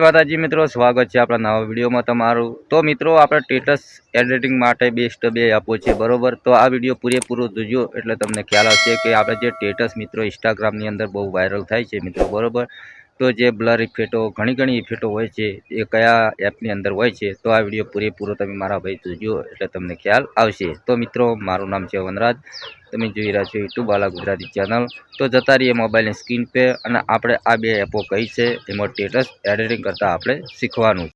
માતાજી મિત્રો, સ્વાગત છે આપણા નવા વિડીયોમાં તમારું. તો મિત્રો, આપણે સ્ટેટસ એડિટિંગ માટે બેસ્ટ બે આપો છે, બરોબર? તો આ વીડિયો પૂરેપૂરો જોજો, એટલે તમને ખ્યાલ આવશે કે આપણે જે સ્ટેટસ મિત્રો ઇન્સ્ટાગ્રામની અંદર બહુ વાયરલ થાય છે મિત્રો, બરોબર? તો જે બ્લર ઇફેક્ટો ઘણી ઘણી ઇફેક્ટો હોય છે, એ કયા એપની અંદર હોય છે, તો આ વીડિયો પૂરેપૂરો તમે મારા ભાઈ જોજો, એટલે તમને ખ્યાલ આવશે. તો મિત્રો, મારું નામ છે વનરાજ. તમે જોઈ રહ્યા છો યુટ્યુબ વાલા ગુજરાતી ચેનલ તો જતા રહીએ મોબાઈલની સ્ક્રીન પે અને આપણે આ બે એપો કઈ છે, એમાં સ્ટેટસ એડિટિંગ કરતાં આપણે શીખવાનું.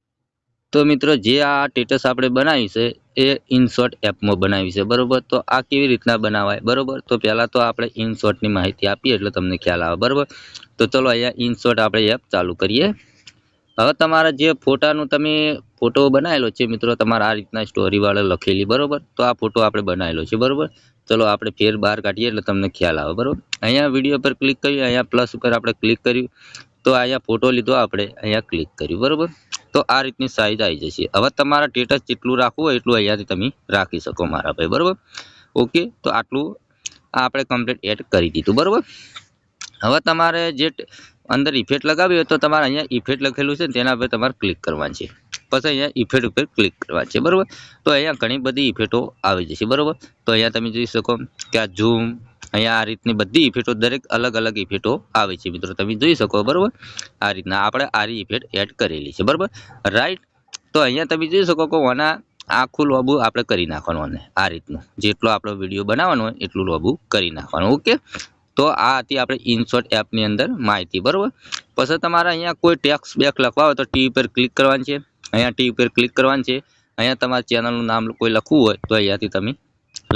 તો મિત્રો, જે આ સ્ટેટસ આપણે બનાવી છે, એ ઇનશોર્ટ એપમાં બનાવી છે, બરાબર? તો આ કેવી રીતના બનાવાય? બરાબર? તો પહેલાં તો આપણે ઇનશોર્ટની માહિતી આપીએ, એટલે તમને ખ્યાલ આવે, બરોબર? તો ચલો અહીંયા ઇનશોર્ટ આપણે એપ ચાલુ કરીએ. હવે તમારા જે ફોટાનું તમે ફોટો બનાવેલો છે મિત્રો, તમારા આ રીતના સ્ટોરીવાળા લખેલી, બરોબર? તો આ ફોટો આપણે બનાવેલો છે, બરાબર? ચલો આપણે ફેર બહાર કાઢીએ એટલે તમને ખ્યાલ આવે, બરાબર? અહીંયા વીડિયો પર ક્લિક કર્યું, અહીંયા પ્લસ ઉપર આપણે ક્લિક કર્યું, તો અહીંયા ફોટો લીધો આપણે, અહીંયા ક્લિક કર્યું, બરાબર? તો આ રીતની સાઇઝ આવી જશે. હવે તમારા સ્ટેટસ જેટલું રાખવું હોય એટલું અહીંયાથી તમે રાખી શકો મારા ભાઈ, બરાબર? ઓકે તો આટલું આપણે કમ્પ્લીટ એડ કરી દીધું, બરોબર? હવે તમારે જે અંદર ઇફેક્ટ લગાવી હોય તો તમારે અહીંયા ઇફેક્ટ લખેલું છે તેના પર તમારે ક્લિક કરવાની છે. પછી અહીંયા ઇફેક્ટ ઉપર ક્લિક કરવાનું છે, બરાબર? તો અહીંયા ઘણી બધી ઇફેક્ટો આવી જશે, બરાબર? તો અહીંયા તમે જોઈ શકો કે આ ઝૂમ અહીંયા આ રીતની બધી ઇફેક્ટો દરેક અલગ અલગ ઇફેક્ટો આવે છે મિત્રો, તમે જોઈ શકો, બરાબર? આ રીતના આપણે આરી ઇફેક્ટ એડ કરેલી છે, બરાબર? રાઈટ તો અહીંયા તમે જોઈ શકો કે ઓના આખું લોબુ આપણે કરી નાખવાનું અને આ રીતનું. જેટલો આપણો વીડિયો બનાવવાનો હોય એટલું લોબું કરી નાખવાનું, ઓકે? તો આ હતી આપણે ઇનશોર્ટ એપની અંદર માહિતી, બરાબર? પછી તમારે અહીંયા કોઈ ટેક્સ બેક લખવા હોય તો ટી પર ક્લિક કરવાની છે. અહીંયા ટી પર ક્લિક કરવાની છે. અહીંયા તમારા ચેનલનું નામ કોઈ લખવું હોય તો અહીંયાથી તમે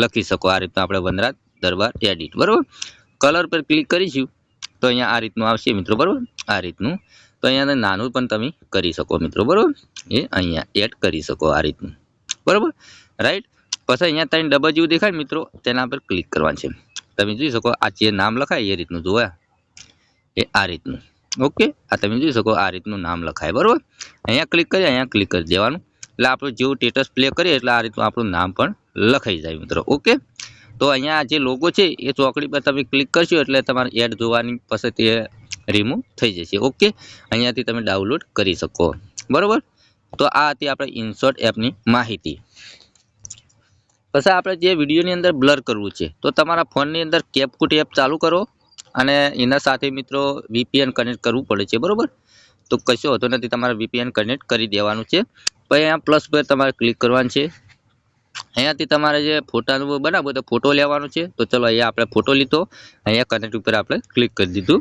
લખી શકો. આ રીતનું આપણે વનરાજ દરબાર એડિટ બરાબર? કલર પર ક્લિક કરીશું તો અહીંયા આ રીતનું આવશે મિત્રો, બરાબર? આ રીતનું. તો અહીંયા નાનું પણ તમે કરી શકો મિત્રો, બરાબર? એ અહીંયા એડ કરી શકો આ રીતનું. બરાબર? રાઈટ પછી અહીંયા ત્રણ ડબલ જેવું દેખાય મિત્રો, તેના પર ક્લિક કરવાનું છે. તમે જોઈ શકો આ જે નામ લખાય એ રીતનું જોવા. એ આ રીતનું. ઓકે? આ તમે જોઈ શકો આ રીતનું નામ લખાય, બરાબર? અહીંયા ક્લિક કરી અહીંયા ક્લિક કરી દેવાનું. એટલે આપણું જેવું સ્ટેટસ પ્લે કરીએ એટલે આ રીતનું આપણું નામ પણ લખાઈ જાય મિત્રો, ઓકે? તો અહીંયા જે લોગો છે એ ચોકડી પર તમે ક્લિક કરશો એટલે તમારે એડ જોવાની પછી તે રિમૂવ થઈ જશે, ઓકે? અહીંયાથી તમે ડાઉનલોડ કરી શકો, બરાબર? તો આ હતી આપણે ઇન્સોર્ટ એપની માહિતી. પછી આપણે જે વિડીયોની અંદર બ્લર કરવું છે, તો તમારા ફોનની અંદર કેપકુટ એપ ચાલુ કરો અને એના સાથે મિત્રો વીપીએન કનેક્ટ કરવું પડે છે, બરાબર? તો કશો હોતો નથી, તમારે વીપીએન કનેક્ટ કરી દેવાનું છે. પછી અહીંયા પ્લસ પર તમારે ક્લિક કરવાનું છે. અહીંયાથી તમારે જે ફોટાનું બનાવવું તો ફોટો લેવાનો છે. તો ચલો અહીંયા આપણે ફોટો લીધો. અહીંયા કનેક્ટ ઉપર આપણે ક્લિક કરી દીધું.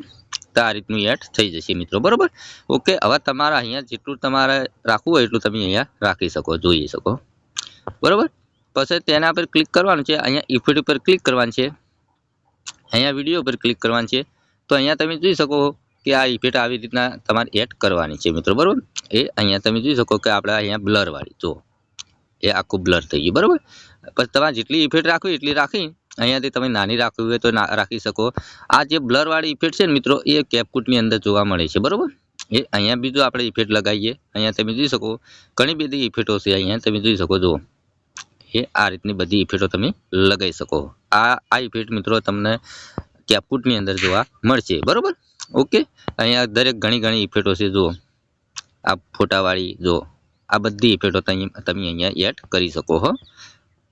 તો આ રીતનું એડ થઈ જશે મિત્રો, બરાબર? ઓકે હવે તમારે અહીંયા જેટલું તમારે રાખવું હોય એટલું તમે અહીંયા રાખી શકો, જોઈ શકો. બરોબર? પછી તેના પર ક્લિક કરવાનું છે. અહીંયા ઇફેક્ટ પર ક્લિક કરવાનું છે. અહીંયા વીડિયો પર ક્લિક કરવાનું છે. તો અહીંયા તમે જોઈ શકો કે આ ઇફેક્ટ આવી રીતના તમારે એડ કરવાની છે મિત્રો, બરાબર? એ અહીંયા તમે જોઈ શકો કે આપણે અહીંયા બ્લર વાળી જો એ આખું બ્લર થઈ ગયું, બરાબર? પછી તમારે જેટલી ઇફેક્ટ રાખવી એટલી રાખી. અહીંયાથી તમે નાની રાખવી હોય તો રાખી શકો. આ જે બ્લરવાળી ઇફેક્ટ છે ને મિત્રો, એ કેપકૂટની અંદર જોવા મળે છે, બરાબર? એ અહીંયા બીજું આપણે ઇફેક્ટ લગાવીએ. અહીંયા તમે જોઈ શકો, ઘણી બધી ઇફેક્ટો છે અહીંયા, તમે જોઈ શકો, જુઓ. એ આ રીતની બધી ઇફેક્ટો તમે લગાવી શકો. આ આ ઇફેક્ટ મિત્રો તમને કેપકૂટની અંદર જોવા મળશે. બરાબર? ઓકે? અહીંયા દરેક ઘણી ઘણી ઇફેક્ટો છે, જુઓ. આ ફોટાવાળી, જુઓ. આ બધી ઇફેક્ટો તમે અહીંયા એડ કરી શકો, હો.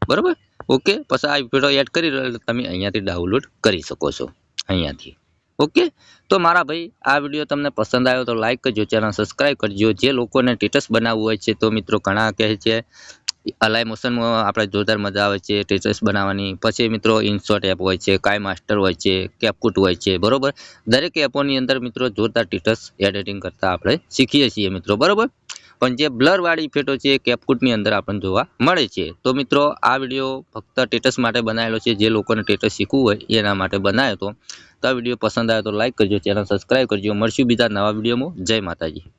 બરાબર? ઓકે? પછી આ ઇફેક્ટો એડ કરી તમે અહીંયાથી ડાઉનલોડ કરી શકો છો. અહીંયાથી. ઓકે? તો મારા ભાઈ, આ વીડિયો તમને પસંદ આવ્યો તો લાઇક કરજો, ચેનલ સબસ્ક્રાઈબ કરજો. જે લોકોને સ્ટેટસ બનાવવું હોય છે, તો મિત્રો ઘણા કહે છે અલાઈ મોશનમાં આપણે જોરદાર મજા આવે છે સ્ટેટસ બનાવવાની. પછી મિત્રો ઇનશોટ એપ હોય છે કાઈ માસ્ટર હોય છે કેપકુટ હોય છે, બરોબર? દરેક એપોની અંદર મિત્રો જોરદાર ટેટસ એડિટિંગ કરતાં આપણે શીખીએ છીએ મિત્રો, બરોબર? પણ જે બ્લર વાળી ઇફેક્ટો છે કેપકુટની અંદર આપણને જોવા મળે છે. તો મિત્રો, આ વીડિયો ફક્ત ટેટસ માટે બનાવેલો છે, જે લોકોને ટેટસ શીખવું હોય એના માટે બનાવ્યો હતો. તો આ વીડિયો પસંદ આવ્યો તો લાઇક કરજો, ચેનલ સબસ્ક્રાઈબ કરજો. મળશું બીજા નવા વિડીયોમાં જય માતાજી.